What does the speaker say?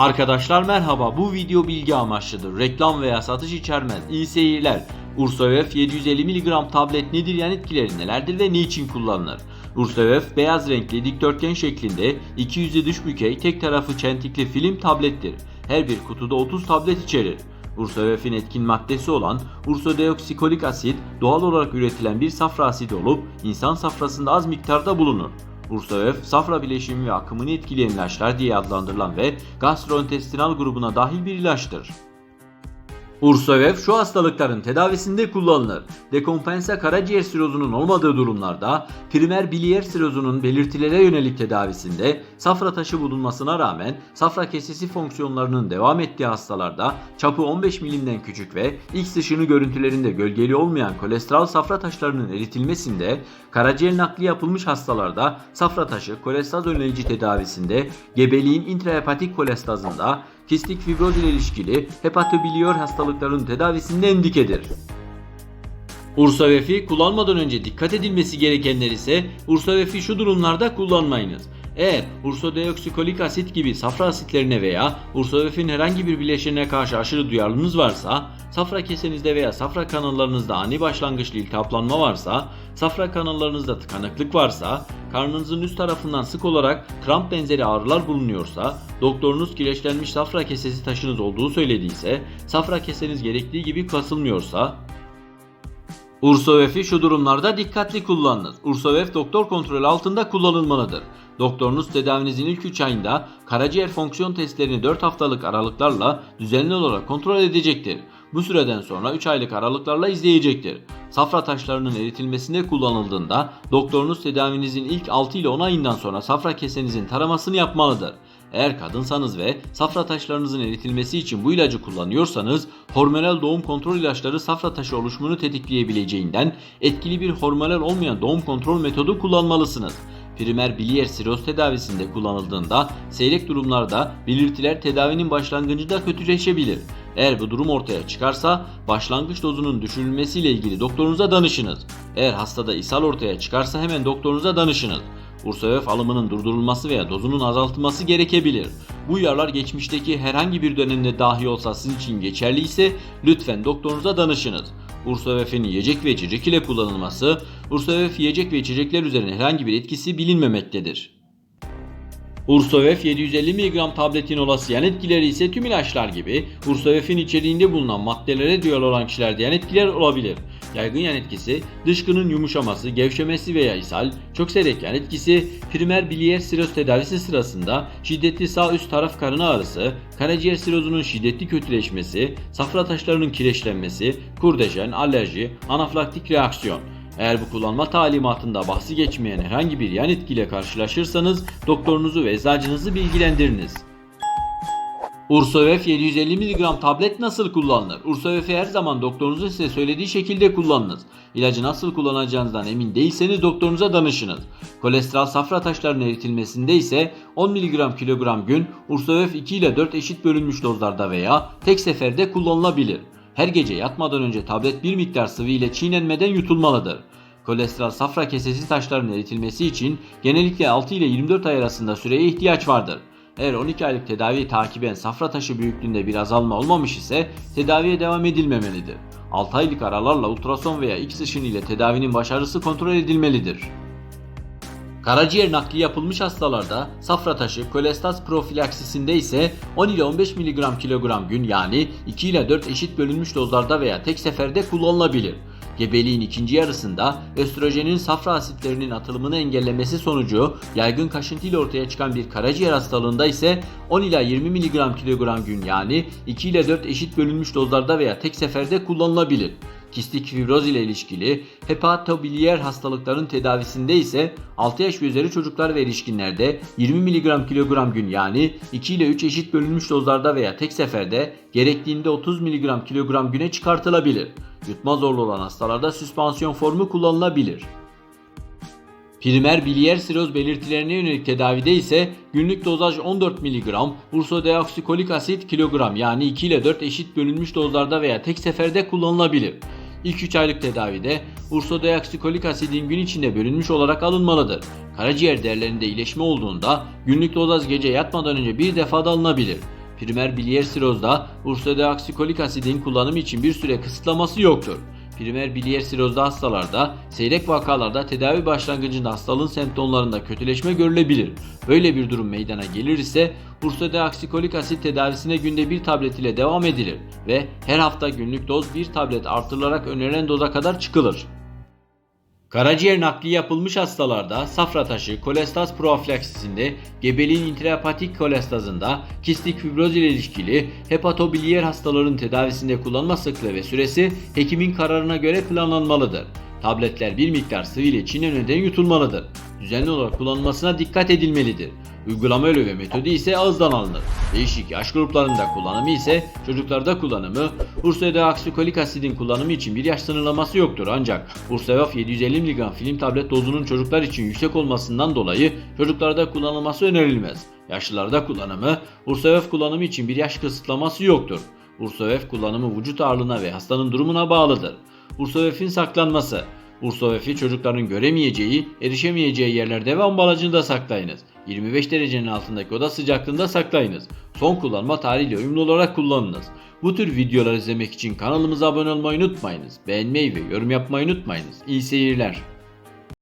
Arkadaşlar merhaba bu video bilgi amaçlıdır. Reklam veya satış içermez. İyi seyirler. Ursoef 750 mg tablet nedir yan etkileri nelerdir ve niçin kullanılır? Ursoef beyaz renkli dikdörtgen şeklinde 200'lü dış bükey tek tarafı çentikli film tablettir. Her bir kutuda 30 tablet içerir. Ursoef'in etkin maddesi olan ursodeoksikolik asit doğal olarak üretilen bir safra asidi olup insan safrasında az miktarda bulunur. Ursoef, safra bileşimi ve akımını etkileyen ilaçlar diye adlandırılan ve gastrointestinal grubuna dahil bir ilaçtır. Ursoef şu hastalıkların tedavisinde kullanılır. Dekompense karaciğer sirozunun olmadığı durumlarda primer biliyer sirozunun belirtilere yönelik tedavisinde safra taşı bulunmasına rağmen safra kesesi fonksiyonlarının devam ettiği hastalarda çapı 15 milimden küçük ve X ışını görüntülerinde gölgeli olmayan kolesterol safra taşlarının eritilmesinde karaciğer nakli yapılmış hastalarda safra taşı kolestaz önleyici tedavisinde gebeliğin intrahepatik kolestazında kistik fibroz ile ilişkili hepatobiliyor hastalıkların tedavisinde endikedir. Ursavef'i kullanmadan önce dikkat edilmesi gerekenler ise Ursavef'i şu durumlarda kullanmayınız. Eğer ursodeoksikolik asit gibi safra asitlerine veya Ursavef'in herhangi bir bileşenine karşı aşırı duyarlılığınız varsa, safra kesenizde veya safra kanallarınızda ani başlangıçlı iltihaplanma varsa, safra kanallarınızda tıkanıklık varsa, karnınızın üst tarafından sık olarak kramp benzeri ağrılar bulunuyorsa, doktorunuz kireçlenmiş safra kesesi taşınız olduğu söylediyse, safra keseniz gerektiği gibi kasılmıyorsa, Ursovef'i şu durumlarda dikkatli kullanınız. Ursovef doktor kontrolü altında kullanılmalıdır. Doktorunuz tedavinizin ilk 3 ayında karaciğer fonksiyon testlerini 4 haftalık aralıklarla düzenli olarak kontrol edecektir. Bu süreden sonra 3 aylık aralıklarla izleyecektir. Safra taşlarının eritilmesinde kullanıldığında doktorunuz tedavinizin ilk 6 ile 10 ayından sonra safra kesenizin taramasını yapmalıdır. Eğer kadınsanız ve safra taşlarınızın eritilmesi için bu ilacı kullanıyorsanız hormonal doğum kontrol ilaçları safra taşı oluşumunu tetikleyebileceğinden etkili bir hormonal olmayan doğum kontrol metodu kullanmalısınız. Primer biliyer siroz tedavisinde kullanıldığında seyrek durumlarda belirtiler tedavinin başlangıcında kötüleşebilir. Eğer bu durum ortaya çıkarsa başlangıç dozunun düşürülmesiyle ilgili doktorunuza danışınız. Eğer hastada ishal ortaya çıkarsa hemen doktorunuza danışınız. Ursavef alımının durdurulması veya dozunun azaltılması gerekebilir. Bu uyarılar geçmişteki herhangi bir dönemde dahi olsa sizin için geçerli ise lütfen doktorunuza danışınız. Ursavef'in yiyecek ve içecek ile kullanılması, Ursavef yiyecek ve içecekler üzerine herhangi bir etkisi bilinmemektedir. Ursovef 750 mg tabletin olası yan etkileri ise tüm ilaçlar gibi Ursovef'in içeriğinde bulunan maddelere duyarlı olan kişilerde yan etkiler olabilir. Yaygın yan etkisi, dışkının yumuşaması, gevşemesi veya ishal, çok seyrek yan etkisi, primer biliyer siroz tedavisi sırasında şiddetli sağ üst taraf karın ağrısı, karaciğer sirozunun şiddetli kötüleşmesi, safra taşlarının kireçlenmesi, kurdeşen, alerji, anafilaktik reaksiyon. Eğer bu kullanma talimatında bahsi geçmeyen herhangi bir yan etkiyle karşılaşırsanız doktorunuzu ve eczacınızı bilgilendiriniz. Ursovef 750 mg tablet nasıl kullanılır? Ursovef'i her zaman doktorunuzun size söylediği şekilde kullanınız. İlacı nasıl kullanacağınızdan emin değilseniz doktorunuza danışınız. Kolesterol safra taşlarının eritilmesinde ise 10 mg kilogram gün Ursovef 2 ile 4 eşit bölünmüş dozlarda veya tek seferde kullanılabilir. Her gece yatmadan önce tablet bir miktar sıvı ile çiğnenmeden yutulmalıdır. Kolesterol safra kesesi taşlarının eritilmesi için genellikle 6 ile 24 ay arasında süreye ihtiyaç vardır. Eğer 12 aylık tedaviyi takiben safra taşı büyüklüğünde bir azalma olmamış ise tedaviye devam edilmemelidir. 6 aylık aralarla ultrason veya X ışını ile tedavinin başarısı kontrol edilmelidir. Karaciğer nakli yapılmış hastalarda safra taşı kolestaz profilaksisinde ise 10 ile 15 mg kilogram gün yani 2 ile 4 eşit bölünmüş dozlarda veya tek seferde kullanılabilir. Gebeliğin ikinci yarısında östrojenin safra asitlerinin atılımını engellemesi sonucu yaygın kaşıntı ile ortaya çıkan bir karaciğer hastalığında ise 10 ila 20 mg kilogram gün yani 2 ile 4 eşit bölünmüş dozlarda veya tek seferde kullanılabilir. Kistik fibroz ile ilişkili hepatobiliyer hastalıkların tedavisinde ise 6 yaş ve üzeri çocuklar ve erişkinlerde 20 mg kilogram gün yani 2 ile 3 eşit bölünmüş dozlarda veya tek seferde gerektiğinde 30 mg kilogram güne çıkartılabilir. Yutma zorlu olan hastalarda süspansiyon formu kullanılabilir. Primer biliyer siroz belirtilerine yönelik tedavide ise günlük dozaj 14 mg ursodeoksikolik asit kilogram yani 2 ile 4 eşit bölünmüş dozlarda veya tek seferde kullanılabilir. İlk 3 aylık tedavide ursodeoksikolik asidin gün içinde bölünmüş olarak alınmalıdır. Karaciğer değerlerinde iyileşme olduğunda günlük dozaj gece yatmadan önce bir defada alınabilir. Primer biliyer sirozda ursodeoksikolik asidin kullanımı için bir süre kısıtlaması yoktur. Primer biliyer sirozda hastalarda seyrek vakalarda tedavi başlangıcında hastalığın semptomlarında kötüleşme görülebilir. Böyle bir durum meydana gelir ise ursodeoksikolik asit tedavisine günde bir tablet ile devam edilir ve her hafta günlük doz bir tablet artırılarak önerilen doza kadar çıkılır. Karaciğer nakli yapılmış hastalarda safra taşı, kolestaz profilaksisinde, gebeliğin intrahepatik kolestazında, kistik fibroz ile ilişkili hepatobiliyer hastaların tedavisinde kullanma sıklığı ve süresi hekimin kararına göre planlanmalıdır. Tabletler bir miktar sıvı ile çiğnemeden yutulmalıdır. Düzenli olarak kullanılmasına dikkat edilmelidir. Uygulama yolu ve metodu ise ağızdan alınır. Değişik yaş gruplarında kullanımı ise çocuklarda kullanımı, ursodeoksikolik asidin kullanımı için bir yaş sınırlaması yoktur ancak Ursevaf 750 mg film tablet dozunun çocuklar için yüksek olmasından dolayı çocuklarda kullanılması önerilmez. Yaşlılarda kullanımı, Ursevaf kullanımı için bir yaş kısıtlaması yoktur. Ursovef kullanımı vücut ağırlığına ve hastanın durumuna bağlıdır. Ursovef'in saklanması Ursovef'i çocukların göremeyeceği, erişemeyeceği yerlerde ve ambalajında saklayınız. 25 derecenin altındaki oda sıcaklığında saklayınız. Son kullanma tarihiyle uyumlu olarak kullanınız. Bu tür videolar izlemek için kanalımıza abone olmayı unutmayınız. Beğenmeyi ve yorum yapmayı unutmayınız. İyi seyirler.